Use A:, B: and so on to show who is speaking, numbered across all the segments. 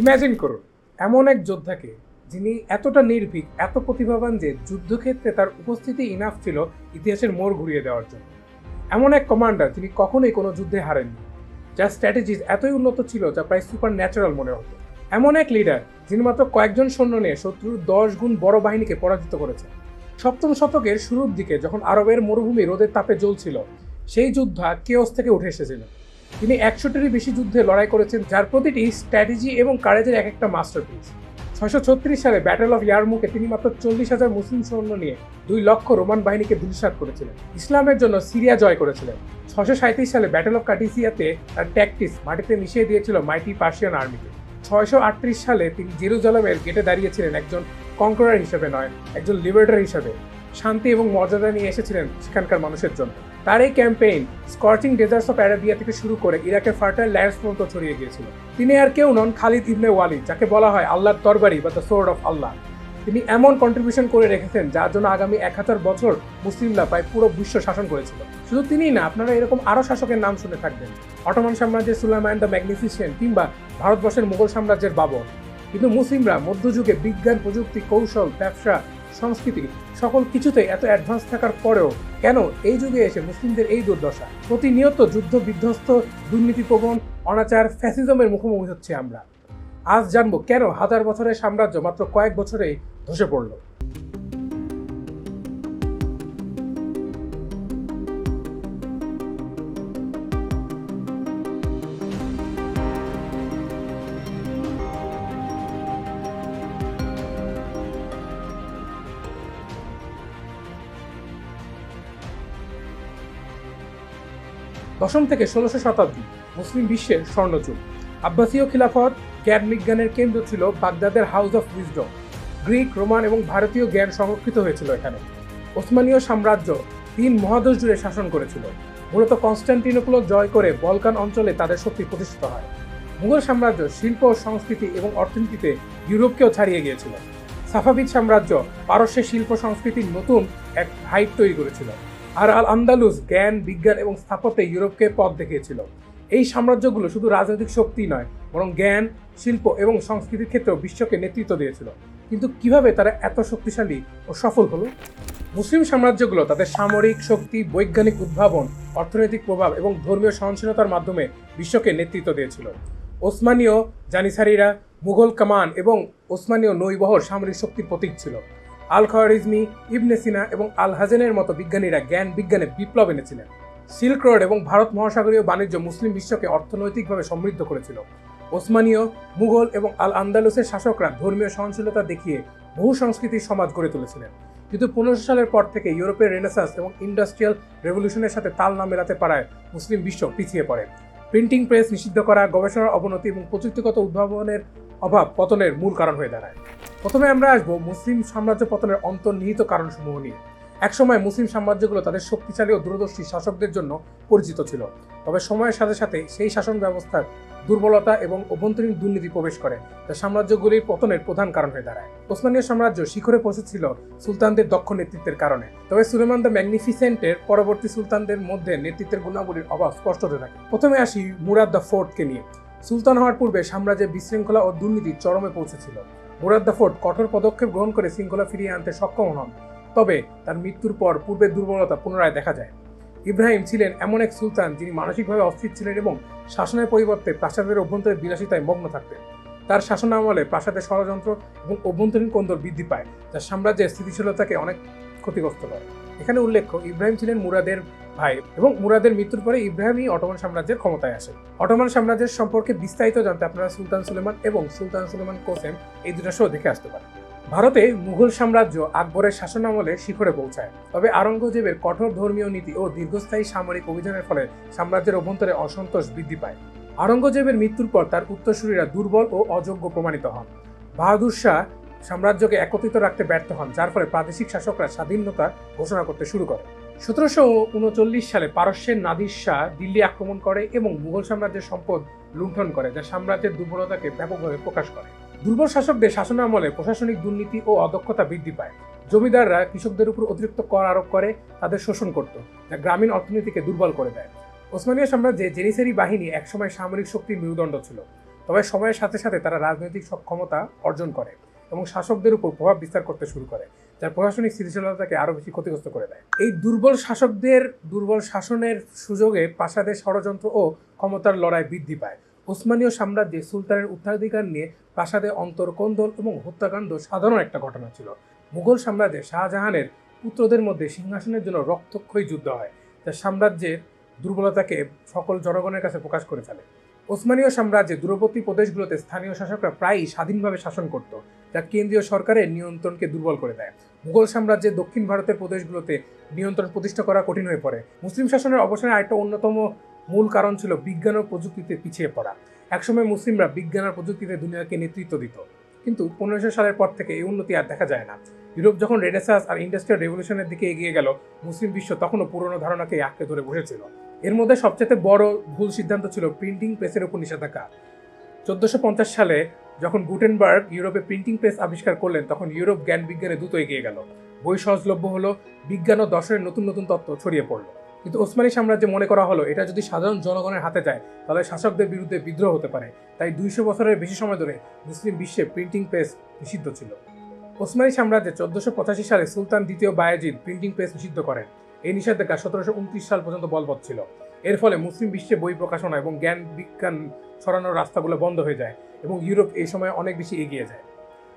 A: Imagine করুন, এমন এক যোদ্ধাকে যিনি এতটা নির্ভীক, এত প্রতিভাবান যে যুদ্ধক্ষেত্রে তার উপস্থিতি ইনাফ ছিল ইতিহাসের মোড় ঘুরিয়ে দেওয়ার জন্য। এমন এক কমান্ডার যিনি কখনোই কোনো যুদ্ধে হারেননি, যার স্ট্র্যাটেজিস এতই উন্নত ছিল যা প্রায় সুপার ন্যাচারাল মনে হতো। এমন এক লিডার যিনি মাত্র কয়েকজন সৈন্য নিয়ে শত্রুর দশ গুণ বড় বাহিনীকে পরাজিত করেছেন। সপ্তম শতকের শুরুর দিকে যখন আরবের মরুভূমি রোদের তাপে জ্বলছিল, সেই যোদ্ধা কেওস থেকে উঠে এসেছিলেন তিনি একশোটিরই বেশি যুদ্ধে লড়াই করেছেন, যার প্রতিটি স্ট্র্যাটেজি এবং কারেজের এক একটা মাস্টারপিস। ছয়শো ছত্রিশ সালে ব্যাটেল অফ ইয়ারমুকে তিনি মাত্র চল্লিশ হাজার মুসলিম সৈন্য নিয়ে দুই লক্ষ রোমান বাহিনীকে ধূলিসাৎ করেছিলেন। ইসলামের জন্য সিরিয়া জয় করেছিলেন। ছশো সাঁত্রিশ সালে ব্যাটেল অফ কাটিসিয়াতে তার ট্যাকটিস মাটিতে মিশিয়ে দিয়েছিল মাইটি পার্সিয়ান আর্মিকে ছয়শো আটত্রিশ সালে তিনি জেরুজালামের গেটে দাঁড়িয়েছিলেন একজন কঙ্করার হিসেবে নয়, একজন লিবারেটর হিসেবে। শান্তি এবং মর্যাদা নিয়ে এসেছিলেন সেখানকার মানুষের জন্য। তার এই campaign scorching deserts of Arabia থেকে শুরু করে ইরাকের ফার্টাইল ল্যান্ডস পর্যন্ত ছড়িয়ে গিয়েছিল। তিনি আর কেউ নন খালিদ ইবনে ওয়ালিদ, যাকে বলা হয় আল্লাহর তরবারি বা দ্য সোর্ড অফ আল্লাহ। তিনি এমন কন্ট্রিবিউশন করে রেখেছেন যার জন্য আগামী এক হাজার বছর মুসলিমরা প্রায় পুরো বিশ্ব শাসন করেছিল। শুধু তিনিই না, আপনারা এরকম আরও শাসকের নাম শুনে থাকবেন। অটোমান সাম্রাজ্যের সুলাইমান দ্য ম্যাগনিফিসিয়েন্ট কিংবা ভারতবর্ষের মুঘল সাম্রাজ্যের বাবর। কিন্তু মুসলিমরা মধ্যযুগে বিজ্ঞান, প্রযুক্তি, কৌশল, ব্যবসা সংস্কৃতি, সকল কিছুতে এত অ্যাডভান্স থাকার পরেও কেন এই যুগে এসে মুসলিমদের এই দুর্দশা? প্রতিনিয়ত যুদ্ধ বিধ্বস্ত, দুর্নীতিপ্রবণ, অনাচার ফ্যাসিজমের মুখোমুখি হচ্ছে আমরা। আজ জানব কেন হাজার বছরের সাম্রাজ্য মাত্র কয়েক বছরেই ধসে পড়ল। দশম থেকে ষোলোশো শতাব্দী মুসলিম বিশ্বের স্বর্ণযুগ। আব্বাসীয় খিলাফত জ্ঞান বিজ্ঞানের কেন্দ্র ছিল বাগদাদের house of wisdom. Greek, Roman এবং ভারতীয় জ্ঞান সংরক্ষিত হয়েছিল এখানে। ওসমানীয় সাম্রাজ্য তিন মহাদেশ জুড়ে শাসন করেছিল। মূলত কনস্ট্যান্টিনোপল জয় করে বলকান অঞ্চলে তাদের শক্তি প্রতিষ্ঠিত হয়। মুঘল সাম্রাজ্য শিল্প, সংস্কৃতি এবং অর্থনীতিতে ইউরোপকেও ছাড়িয়ে গিয়েছিল। সাফাবিদ সাম্রাজ্য পারস্যের শিল্প, সংস্কৃতির নতুন এক হাইট তৈরি করেছিল। আর আল আন্দালুস জ্ঞান, বিজ্ঞান এবং স্থাপত্যে ইউরোপকে পথ দেখিয়েছিল। এই সাম্রাজ্যগুলো শুধু রাজনৈতিক শক্তি নয়, বরং জ্ঞান, শিল্প এবং সংস্কৃতির ক্ষেত্রেও বিশ্বকে নেতৃত্ব দিয়েছিল। কিন্তু কীভাবে তারা এত শক্তিশালী ও সফল হলো? মুসলিম সাম্রাজ্যগুলো তাদের সামরিক শক্তি, বৈজ্ঞানিক উদ্ভাবন, অর্থনৈতিক প্রভাব এবং ধর্মীয় সহনশীলতার মাধ্যমে বিশ্বকে নেতৃত্ব দিয়েছিল। ওসমানীয় জানিসারিরা মুঘল কামান এবং ওসমানীয় নৈবহর সামরিক শক্তির প্রতীক ছিল। আল খয়ারিজমি ইবনে সিনা এবং আল হাজেনের মতো বিজ্ঞানীরা জ্ঞান বিজ্ঞানে বিপ্লব এনেছিলেন। সিল্ক রোড এবং ভারত মহাসাগরীয় বাণিজ্য মুসলিম বিশ্বকে অর্থনৈতিকভাবে সমৃদ্ধ করেছিল। ওসমানীয়, মুঘল এবং আল আন্দালুসের শাসকরা ধর্মীয় সহনশীলতা দেখিয়ে বহু সংস্কৃতির সমাজ গড়ে তুলেছিলেন। কিন্তু পনেরোশো সালের পর থেকে ইউরোপের রেনেসাস এবং ইন্ডাস্ট্রিয়াল রেভলিউশনের সাথে তাল না মেলাতে পারায় মুসলিম বিশ্ব পিছিয়ে পড়ে। প্রিন্টিং প্রেস নিষিদ্ধ করা, গবেষণার অবনতি এবং প্রযুক্তিগত উদ্ভাবনের অভাব পতনের মূল কারণ হয়ে দাঁড়ায়। প্রথমে আমরা আসব মুসলিম সাম্রাজ্য পতনের অন্তর্নিহিত কারণসমূহ নিয়ে। একসময় মুসলিম সাম্রাজ্যগুলো তাদের শক্তিশালী ও দূরদর্শী শাসকদের জন্য পরিচিত ছিল। তবে সময়ের সাথে সাথে সেই শাসন ব্যবস্থার দুর্বলতা এবং অভ্যন্তরীণ দুর্নীতি প্রবেশ করে, যা সাম্রাজ্যগুলির পতনের প্রধান কারণ হয়ে দাঁড়ায়। ওসমানীয় সাম্রাজ্য শিখরে পৌঁছেছিল সুলতানদের দক্ষ নেতৃত্বের কারণে। তবে সুলেমান দ্য ম্যাগনিফিসেন্টের পরবর্তী সুলতানদের মধ্যে নেতৃত্বের গুণাবলীর অভাব স্পষ্ট হতে থাকে। প্রথমে আসি মুরাদ দ্য ফোর্টকে নিয়ে। সুলতান হওয়ার পূর্বে সাম্রাজ্যের বিশৃঙ্খলা ও দুর্নীতি চরমে পৌঁছেছিল। মুরাদ দ্য ফোর্ট কঠোর পদক্ষেপ গ্রহণ করে শৃঙ্খলা ফিরিয়ে আনতে সক্ষম হন। তবে তার মৃত্যুর পর পূর্বের দুর্বলতা পুনরায় দেখা যায়। ইব্রাহিম ছিলেন এমন এক সুলতান যিনি মানসিকভাবে অস্থির ছিলেন এবং শাসনের পরিবর্তে প্রাসাদের অভ্যন্তরের বিলাসিতায় মগ্ন থাকতেন। তার শাসন আমলে প্রাসাদের ষড়যন্ত্র এবং অভ্যন্তরীণ কোন্দল বৃদ্ধি পায়, যা সাম্রাজ্যের স্থিতিশীলতাকে অনেক ক্ষতিগ্রস্ত করে। এখানে উল্লেখ্য, ইব্রাহিম ছিলেন মুরাদের ভাই এবং মুরাদের মৃত্যুর পরে ইব্রাহিমই অটোমান সাম্রাজ্যের ক্ষমতায় আসে অটোমান সাম্রাজ্যের সম্পর্কে বিস্তারিত জানতে আপনারা সুলতান সুলেমান এবং সুলতান সুলেমান কোসেম এই দুটো শো দেখে আসতে পারেন। ভারতে মুঘল সাম্রাজ্য আকবরের শাসনামলে শিখরে পৌঁছায়। তবে আরঙ্গজেবের কঠোর ধর্মীয় নীতি ও দীর্ঘস্থায়ী সামরিক অভিযানের ফলে সাম্রাজ্যের অভ্যন্তরে অসন্তোষ বৃদ্ধি পায়। আরঙ্গজেবের মৃত্যুর পর তার উত্তরসূরিরা দুর্বল ও অযোগ্য প্রমাণিত হন। বাহাদুর শাহ সাম্রাজ্যকে একত্রিত রাখতে ব্যর্থ হন, যার ফলে প্রাদেশিক শাসকরা স্বাধীনতা ঘোষণা করতে শুরু করে। সতেরোশো উনচল্লিশ সালে পারস্যের নাদির শাহ দিল্লি আক্রমণ করে এবং মুঘল সাম্রাজ্যের সম্পদ লুণ্ঠন করে, যা সাম্রাজ্যের দুর্বলতাকে ব্যাপকভাবে প্রকাশ করে। দুর্বল শাসকদের শাসনামলে প্রশাসনিক দুর্নীতি ও অদক্ষতা বৃদ্ধি পায়। জমিদাররা কৃষকদের উপর অতিরিক্ত কর আরোপ করে, তাদের শোষণ করত, যা গ্রামীণ অর্থনীতিকে দুর্বল করে দেয়। ওসমানীয় সাম্রাজ্যে জেনিসারি বাহিনী একসময় সামরিক শক্তির মেরুদণ্ড ছিল, তবে সময়ের সাথে সাথে তারা রাজনৈতিক সক্ষমতা অর্জন করে এবং শাসকদের উপর প্রভাব বিস্তার করতে শুরু করে। যার প্রশাসনিক স্থিতিশীলতাকে আরও বেশি ক্ষতিগ্রস্ত করে দেয়। এই দুর্বল শাসকদের, দুর্বল শাসনের সুযোগে প্রাসাদের ষড়যন্ত্র ও ক্ষমতার লড়াই বৃদ্ধি পায়। ওসমানীয় সাম্রাজ্যে সুলতানের উত্তরাধিকার নিয়ে প্রাসাদে অন্তর্কন্দল এবং হত্যাকাণ্ড সাধারণ একটা ঘটনা ছিল। মুঘল সাম্রাজ্যে শাহজাহানের পুত্রদের মধ্যে সিংহাসনের জন্য রক্তক্ষয়ী যুদ্ধ হয়, যা সাম্রাজ্যের দুর্বলতাকে সকল জনগণের কাছে প্রকাশ করে ফেলে ওসমানীয় সাম্রাজ্যে দূরবর্তী প্রদেশগুলোতে স্থানীয় শাসকরা প্রায়ই স্বাধীনভাবে শাসন করত। যা কেন্দ্রীয় সরকারের নিয়ন্ত্রণকে দুর্বল করে দেয়। মুঘল সাম্রাজ্যের দক্ষিণ ভারতের প্রদেশগুলোতে নিয়ন্ত্রণ প্রতিষ্ঠা করা কঠিন হয়ে পড়ে। মুসলিম শাসনের অবসানের আরেকটা অন্যতম মূল কারণ ছিল বিজ্ঞান ও প্রযুক্তিতে পিছিয়ে পড়া। একসময় মুসলিমরা বিজ্ঞান আর প্রযুক্তিতে দুনিয়াকে নেতৃত্ব দিত। কিন্তু পনেরোশো সালের পর থেকে এই উন্নতি আর দেখা যায় না। ইউরোপ যখন রেনেসাস আর ইন্ডাস্ট্রিয়াল রেভলিউশনের দিকে এগিয়ে গেল, মুসলিম বিশ্ব তখনও পুরনো ধারণাকে আঁকড়ে ধরে বসেছিল। এর মধ্যে সবচেয়ে বড় ভুল সিদ্ধান্ত ছিল প্রিন্টিং প্রেসের উপর নিষেধাজ্ঞা। চোদ্দোশো সালে যখন গুটেনবার্গ ইউরোপে প্রিন্টিং প্রেস আবিষ্কার করলেন, তখন ইউরোপ জ্ঞান বিজ্ঞানে দ্রুত এগিয়ে গেল। বই সহজলভ্য হলো, বিজ্ঞান ও দর্শনের নতুন নতুন তত্ত্ব ছড়িয়ে পড়ল। কিন্তু ওসমানী সাম্রাজ্যে মনে করা হলো, এটা যদি সাধারণ জনগণের হাতে যায়, তাহলে শাসকদের বিরুদ্ধে বিদ্রোহ হতে পারে। তাই দুইশো বছরের বেশি সময় ধরে মুসলিম বিশ্বে প্রিন্টিং প্রেস নিষিদ্ধ ছিল। ওসমানী সাম্রাজ্যে চোদ্দশো পঁচাশি সালে সুলতান দ্বিতীয় বায়াজিদ প্রিন্টিং প্রেস নিষিদ্ধ করেন। এই নিষেধাজ্ঞা সতেরোশো উনত্রিশ সাল পর্যন্ত বলবৎ ছিল। এর ফলে মুসলিম বিশ্বে বই প্রকাশনা এবং জ্ঞান বিজ্ঞান ছড়ানোর রাস্তাগুলো বন্ধ হয়ে যায় এবং ইউরোপ এই সময় অনেক বেশি এগিয়ে যায়।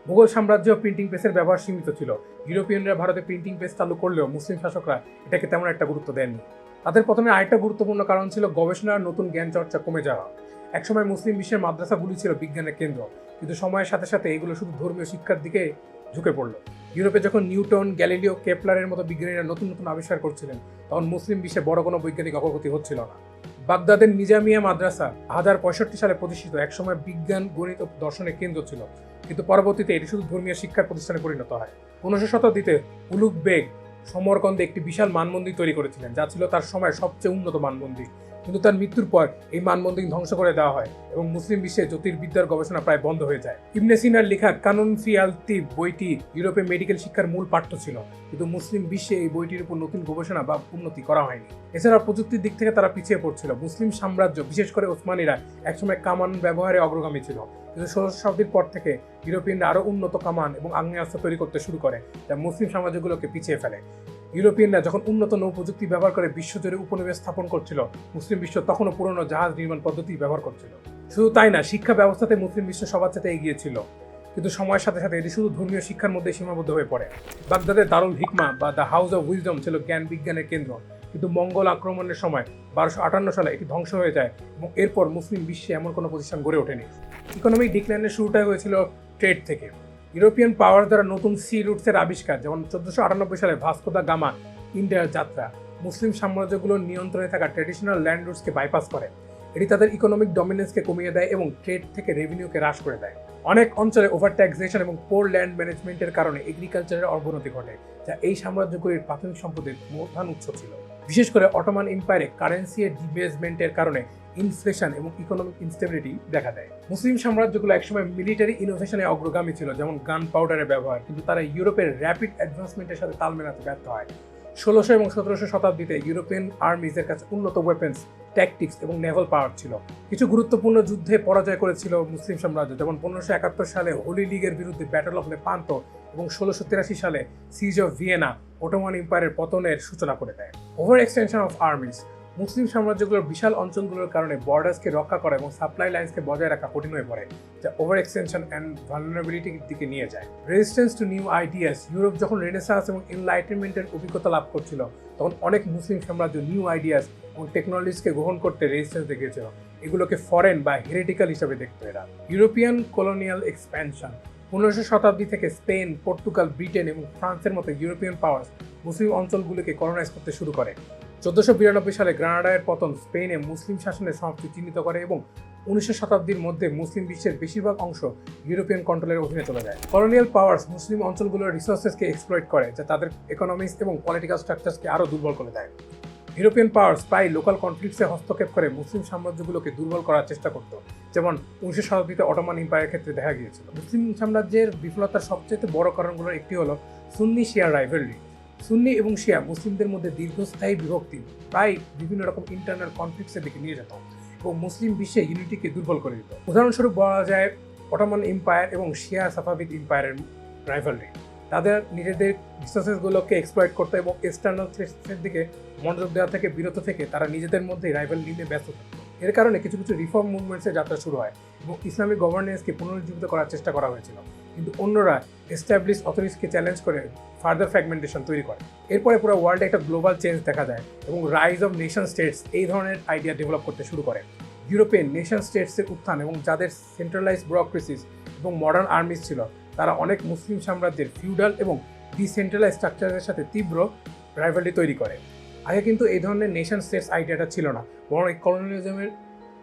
A: মুঘল সাম্রাজ্য প্রিন্টিং প্রেসের ব্যবহার সীমিত ছিল। ইউরোপিয়ানরা ভারতে প্রিন্টিং প্রেস চালু করলেও মুসলিম শাসকরা এটাকে তেমন একটা গুরুত্ব দেননি। তাদের প্রথমে আরেকটা গুরুত্বপূর্ণ কারণ ছিল গবেষণার নতুন জ্ঞান চর্চা কমে যাওয়া। একসময় মুসলিম বিশ্বের মাদ্রাসাগুলি ছিল বিজ্ঞানের কেন্দ্র, কিন্তু সময়ের সাথে সাথে এগুলো শুধু ধর্মীয় শিক্ষার দিকে ঝুঁকে পড়ল। ইউরোপে যখন নিউটন, গ্যালিলিও, কেপলারের মতো বিজ্ঞানীরা নতুন নতুন আবিষ্কার করছিলেন, তখন মুসলিম বিশ্বে বড় কোনো বৈজ্ঞানিক অগ্রগতি হচ্ছিল না। বাগদাদের নিজামিয়া মাদ্রাসা হাজার পঁয়ষট্টি সালে প্রতিষ্ঠিত, একসময় বিজ্ঞান, গণিত ও দর্শনের কেন্দ্র ছিল। কিন্তু পরবর্তীতে এটি শুধু ধর্মীয় শিক্ষার প্রতিষ্ঠানে পরিণত হয়। পনেরোশো শতাব্দীতে উলুক বেগ সমরকন্দে একটি বিশাল মানমন্দির তৈরি করেছিলেন, যা ছিল তার সময়ের সবচেয়ে উন্নত মানমন্দির। কিন্তু তার মৃত্যুর পর এই মানমন্দির ধ্বংস করে দেওয়া হয় এবং মুসলিম বিশ্বে জ্যোতির্বিদ্যার গবেষণা প্রায় বন্ধ হয়ে যায়। ইবনে সিনার লেখা কানুন ফি আল তিব বইটি ইউরোপে মেডিকেল শিক্ষার মূল পাঠ্য ছিল, কিন্তু মুসলিম বিশ্বে এই বইটির উপর নতুন গবেষণা বা উন্নতি করা হয়নি। এছাড়া প্রযুক্তির দিক থেকে তারা পিছিয়ে পড়ছিল। মুসলিম সাম্রাজ্য, বিশেষ করে ওসমানীরা, একসময় কামান ব্যবহারে অগ্রগামী ছিল। কিন্তু ষোড়শ শতাব্দীর পর থেকে ইউরোপিয়ানরা আরও উন্নত কামান এবং আগ্নেয়াস্ত্র তৈরি করতে শুরু করে, যা মুসলিম সাম্রাজ্যগুলোকে পিছিয়ে ফেলে। ইউরোপিয়ানরা যখন উন্নত নৌ প্রযুক্তি ব্যবহার করে বিশ্বজুড়ে উপনিবেশ স্থাপন করছিল, মুসলিম বিশ্ব তখনও পুরনো জাহাজ নির্মাণ পদ্ধতি ব্যবহার করছিল। শুধু তাই না, শিক্ষা ব্যবস্থাতে মুসলিম বিশ্ব সবার সাথে এগিয়ে ছিল। কিন্তু সময়ের সাথে সাথে এটি শুধু ধর্মীয় শিক্ষার মধ্যে সীমাবদ্ধ হয়ে পড়ে। বাগদাদের দারুল হিকমা বা দ্য হাউস অফ উইজডম ছিল জ্ঞান বিজ্ঞানের কেন্দ্র। কিন্তু মঙ্গল আক্রমণের সময় বারোশো আটান্ন সালে এটি ধ্বংস হয়ে যায় এবং এরপর মুসলিম বিশ্বে এমন কোনো প্রতিষ্ঠান গড়ে ওঠেনি। ইকোনমিক ডিক্লাইনের শুরুটাই হয়েছিল ট্রেড থেকে। ইউরোপিয়ান পাওয়ার দ্বারা নতুন সি রুটসের আবিষ্কার, যেমন চোদ্দশো আটানব্বই সালে ভাস্কোদা গামা ইন্ডিয়ার যাত্রা। মুসলিম সাম্রাজ্যগুলোর নিয়ন্ত্রণে থাকা ট্রেডিশনাল ল্যান্ড রুটসকে বাইপাস করে। এটি তাদের ইকোনমিক ডমিনেন্সকে কমিয়ে দেয় এবং ট্রেড থেকে রেভিনিউকে হ্রাস করে দেয়। অনেক অঞ্চলে ওভার ট্যাক্সেশন এবং পোর ল্যান্ড ম্যানেজমেন্টের কারণে এগ্রিকালচারের অবনতি ঘটে, যা এই সাম্রাজ্যগুলির প্রাথমিক সম্পদের প্রধান উৎস ছিল। বিশেষ করে অটোমান এম্পায়ারে কারেন্সি ডিবেসমেন্টের কারণে ইনফ্লেশন এবং ইকোনমিক ইনস্টেবিলিটি দেখা দেয়। মুসলিম সাম্রাজ্যগুলো একসময় মিলিটারি ইনোভেশনে অগ্রগামী ছিল, যেমন গান পাউডারের ব্যবহার, কিন্তু তারা ইউরোপের র্যাপিড অ্যাডভান্সমেন্টের সাথে তাল মেলাতে ব্যর্থ হয়। ষোলোশো এবং সতেরোশো শতাব্দীতে ইউরোপিয়ান আর্মিজের কাছে উন্নত ওয়েপেন্স ট্যাকটিক্স এবং নেভাল পাওয়ার ছিল। কিছু গুরুত্বপূর্ণ যুদ্ধে পরাজয় করেছিল মুসলিম সাম্রাজ্য, যেমন পনেরোশো একাত্তর সালে হোলি লিগের বিরুদ্ধে ব্যাটল অফ লেপান্ত এবং ষোলোশো তিরাশি সালে সিজ অফ ভিয়েনা ওটোমান এম্পায়ারের পতনের সূচনা করে দেয়। ওভার এক্সটেনশন অফ আর্মিস মুসলিম সাম্রাজ্যগুলোর বিশাল অঞ্চলগুলোর কারণে বর্ডার্সকে রক্ষা করা এবং সাপ্লাই লাইন্সকে বজায় রাখা কঠিন হয়ে পড়ে, যা ওভার এক্সটেনশন অ্যান্ড ভালনারেবিলিটির দিকে নিয়ে যায়। Resistance to new ideas Europe যখন রেনেসাস এবং এনলাইটেনমেন্টের অভিজ্ঞতা লাভ করছিল, তখন অনেক মুসলিম সাম্রাজ্য নিউ আইডিয়াস এবং টেকনোলজিসকে গ্রহণ করতে রেজিস্ট্যান্স দেখিয়েছিল এগুলোকে ফরেন বা হেরিটিক্যাল হিসাবে দেখতো এরা। ইউরোপিয়ান কলোনিয়াল এক্সপ্যানশন পনেরোশো শতাব্দী থেকে স্পেন, পর্তুগাল, ব্রিটেন এবং ফ্রান্সের মতো ইউরোপিয়ান পাওয়ার্স মুসলিম অঞ্চলগুলোকে কলোনাইজ করতে শুরু করে। চোদ্দশো বিরানব্বই সালে গ্রানাডায়ের পতন স্পেনে মুসলিম শাসনের সমাপ্তি চিহ্নিত করে এবং উনিশশো শতাব্দীর মধ্যে মুসলিম বিশ্বের বেশিরভাগ অংশ ইউরোপিয়ান কন্ট্রোলের অধীনে চলে যায়। কলোনিয়াল পাওয়ার্স মুসলিম অঞ্চলগুলোর রিসোর্সেসকে এক্সপ্লয়েট করে, যা তাদের ইকোনমিক্স এবং পলিটিক্যাল স্ট্রাকচার্সকে আরও দুর্বল করে দেয়। ইউরোপিয়ান পাওয়ার্স প্রায় লোকাল কনফ্লিক্টসে হস্তক্ষেপ করে মুসলিম সাম্রাজ্যগুলোকে দুর্বল করার চেষ্টা করত, যেমন উনিশশো শতাব্দীতে অটোমান এম্পায়ারের ক্ষেত্রে দেখা গিয়েছিল। মুসলিম সাম্রাজ্যের বিফলতার সবচেয়ে বড় কারণগুলোর একটি হলো সুন্নি শিয়া রাইভেলরি সুন্নি এবং শিয়া মুসলিমদের মধ্যে দীর্ঘস্থায়ী বিভক্তি প্রায় বিভিন্ন রকম ইন্টারনাল কনফ্লিক্টসের দিকে নিয়ে যেত এবং মুসলিম বিশ্বে ইউনিটিকে দুর্বল করে দিত। উদাহরণস্বরূপ বলা যায় অটোমান এম্পায়ার এবং শিয়া সাফাবিদ এম্পায়ারের রাইভালরি তাদের নিজেদের রিসোর্সেসগুলোকে এক্সপ্লয়েট করতে এবং এক্সটার্নাল থ্রেটসের দিকে মনোযোগ দেওয়া থেকে, বিরত থেকে তারা নিজেদের মধ্যে রাইভাল নিয়ে ব্যস্ত থাকতো। এর কারণে কিছু কিছু রিফর্ম মুভমেন্টসের যাত্রা শুরু হয় এবং ইসলামিক গভর্নেন্সকে পুনরুজ্জীবিত করার চেষ্টা করা হয়েছিল। কিন্তু অন্যরা এস্টাবলিশ অথরিটিসকে চ্যালেঞ্জ করে ফার্দার ফ্র্যাগমেন্টেশন তৈরি করে। এরপরে পুরো ওয়ার্ল্ডে একটা গ্লোবাল চেঞ্জ দেখা দেয় এবং রাইজ অফ নেশন স্টেটস এই ধরনের আইডিয়া ডেভেলপ করতে শুরু করে। ইউরোপিয়ান নেশন স্টেটসের উত্থান এবং যাদের সেন্ট্রালাইজ ব্যুরোক্রেসিস এবং মডার্ন আর্মিস ছিল, তারা অনেক মুসলিম সাম্রাজ্যের ফিউডাল এবং ডিসেন্ট্রালাইজ স্ট্রাকচারের সাথে তীব্র রাইভালরি তৈরি করে। আগে কিন্তু এই ধরনের নেশন স্টেটস আইডিয়াটা ছিল না, বরং এই কলোনিয়ালিজমের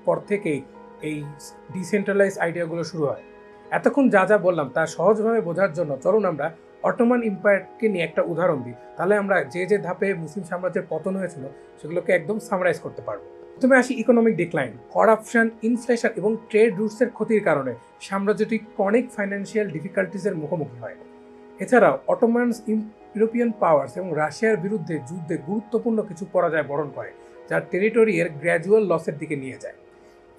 A: পর থেকেই এই ডিসেন্ট্রালাইজ আইডিয়াগুলো শুরু হয়। এতক্ষণ যা যা বললাম তা সহজভাবে বোঝার জন্য চলুন আমরা অটোমান এম্পায়ারকে নিয়ে একটা উদাহরণ দিই। তাহলে আমরা যে যে ধাপে মুসলিম সাম্রাজ্যের পতন হয়েছিল সেগুলোকে একদম সামারাইজ করতে পারব। প্রথমে আসি ইকোনমিক ডিক্লাইন করাপশন ইনফ্লেশন এবং ট্রেড রুটসের ক্ষতির কারণে সাম্রাজ্যটি ক্রনিক ফাইন্যান্সিয়াল ডিফিকাল্টিসের মুখোমুখি হয়। এছাড়াও অটোমানস ইউরোপিয়ান পাওয়ার্স এবং রাশিয়ার বিরুদ্ধে যুদ্ধে গুরুত্বপূর্ণ কিছু পরাজয় বরণ করে, যা টেরিটরিয়ের গ্র্যাজুয়াল লসের দিকে নিয়ে যায়।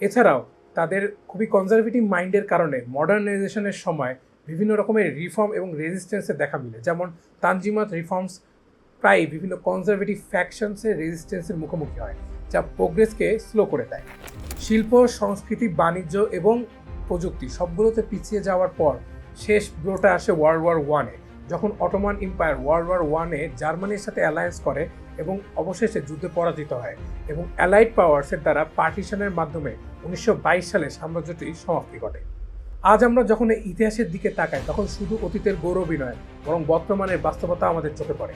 A: এছাড়াও তাদের খুবই কনজারভেটিভ মাইন্ডের কারণে মডার্নাইজেশনের সময় বিভিন্ন রকমের রিফর্ম এবং রেজিস্ট্যান্সের দেখা মিলে। যেমন তানজিমাত রিফর্মস প্রায় বিভিন্ন কনজারভেটিভ ফ্যাকশনসের রেজিস্ট্যান্সের মুখোমুখি হয়, যা প্রোগ্রেসকে স্লো করে দেয়। শিল্প, সংস্কৃতি, বাণিজ্য এবং প্রযুক্তি সবগুলোতে পিছিয়ে যাওয়ার পর শেষ ব্লোটা আসে ওয়ার্ল্ড ওয়ার ওয়ানে যখন অটোমান এম্পায়ার ওয়ার্ল্ড ওয়ার ওয়ানে জার্মানির সাথে অ্যালায়েন্স করে এবং অবশেষে যুদ্ধে পরাজিত হয় এবং অ্যালাইড পাওয়ার্সের দ্বারা পার্টিশনের মাধ্যমে উনিশশো বাইশ সালে সাম্রাজ্যটির সমাপ্তি ঘটে। আজ আমরা যখন এই ইতিহাসের দিকে তাকাই, তখন শুধু অতীতের গৌরবই নয়, বরং বর্তমানের বাস্তবতা আমাদের চোখে পড়ে।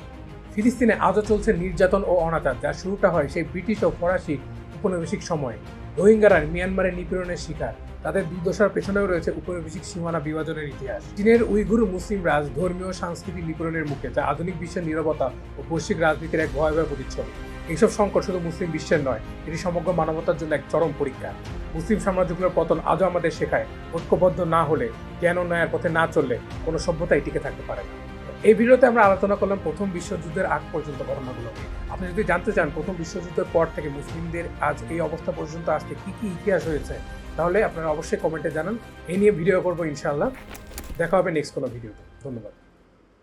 A: ফিলিস্তিনে আজও চলছে নির্যাতন ও অনাচার যা শুরুটা হয় সেই ব্রিটিশ ও ফরাসি উপনিবেশিক সময়ে। রোহিঙ্গারা মিয়ানমারের নিপীড়নের শিকার। তাদের দুর্দশার পেছনেও রয়েছে উপনিবেশিক সীমানা বিভাজনের ইতিহাস। চীনের উইগুর মুসলিম রাজ ধর্মীয় সাংস্কৃতিক নিপীড়নের মুখে যা আধুনিক বিশ্বের নিরবতা ও বৈশ্বিক রাজনীতির এক ভয়াবহ প্রতিচ্ছবি। এইসব সংকট শুধু মুসলিম বিশ্বের নয়, এটি সমগ্র মানবতার জন্য এক চরম পরীক্ষা মুসলিম সাম্রাজ্যগুলোর পতন আজও আমাদের শেখায়, ঐক্যবদ্ধ না হলে, জ্ঞান ও ন্যায়ের পথে না চললে কোনো সভ্যতাই টিকে থাকতে পারে না। এই ভিডিওতে আমরা আলোচনা করলাম প্রথম বিশ্বযুদ্ধের আগ পর্যন্ত ঘটনাগুলো আপনি যদি জানতে চান প্রথম বিশ্বযুদ্ধের পর থেকে মুসলিমদের আজ এই অবস্থা পর্যন্ত আসতে কি কি ইতিহাস হয়েছে তাহলে আপনারা অবশ্যই কমেন্টে জানান। এই নিয়ে ভিডিও করব ইনশাআল্লাহ। দেখা হবে নেক্সট কোনো ভিডিও ধন্যবাদ।